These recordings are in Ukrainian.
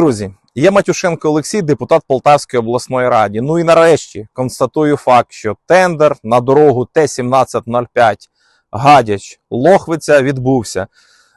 Друзі, я Матюшенко Олексій, депутат Полтавської обласної ради. Ну і нарешті констатую факт, що тендер на дорогу Т-1705 Гадяч Лохвиця відбувся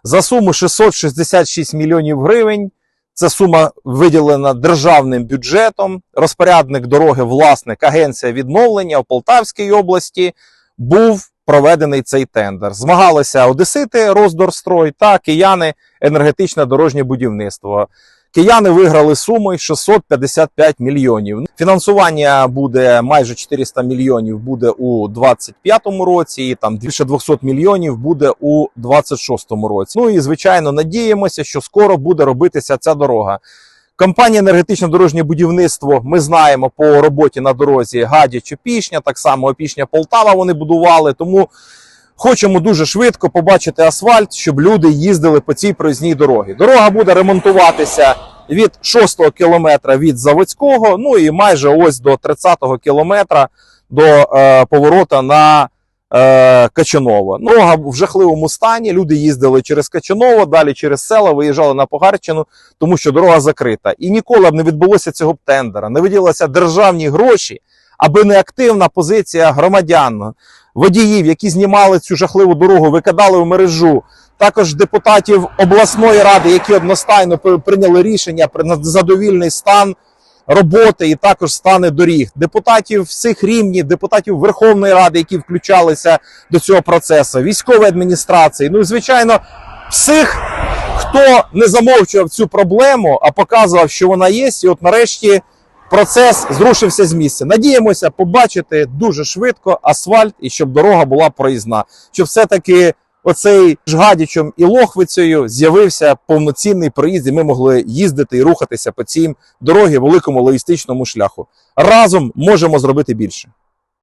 за суму 666 мільйонів гривень. Це сума виділена державним бюджетом. Розпорядник дороги, власник агенція відновлення в Полтавській області був проведений цей тендер. Змагалися Одесити, Роздорстрой та кияни енергетичне дорожнє будівництво. Кияни виграли сумою 655 мільйонів. Фінансування буде майже 400 мільйонів буде у 25-му році, і там більше 200 мільйонів буде у 26-му році. Ну і звичайно надіємося, що скоро буде робитися ця дорога. Компанія енергетичне дорожнє будівництво. Ми знаємо по роботі на дорозі Гадяч Опішня, так само Опішня Полтава. Вони будували. Тому хочемо дуже швидко побачити асфальт, щоб люди їздили по цій проїзній дорогі. Дорога буде ремонтуватися від 6-го кілометра від Заводського, ну і майже ось до 30-го кілометра до е, поворота на е, Качаново. Дорога в жахливому стані. Люди їздили через Качаново, далі через села, виїжджали на Погарчину, тому що дорога закрита. І ніколи б не відбулося цього тендера, не виділилися державні гроші, аби не активна позиція громадян, водіїв, які знімали цю жахливу дорогу, викидали в мережу. Також депутатів обласної ради, які одностайно прийняли рішення про задовільний стан роботи і також стани доріг, депутатів всіх рівнів, депутатів Верховної Ради, які включалися до цього процесу, військової адміністрації. Ну і звичайно, всіх, хто не замовчував цю проблему, а показував, що вона є, і от нарешті. Процес зрушився з місця. Надіємося побачити дуже швидко асфальт і щоб дорога була проїзна. Щоб все-таки оцей жгадічем і лохвицею з'явився повноцінний проїзд, і ми могли їздити і рухатися по цій дорогі великому логістичному шляху. Разом можемо зробити більше.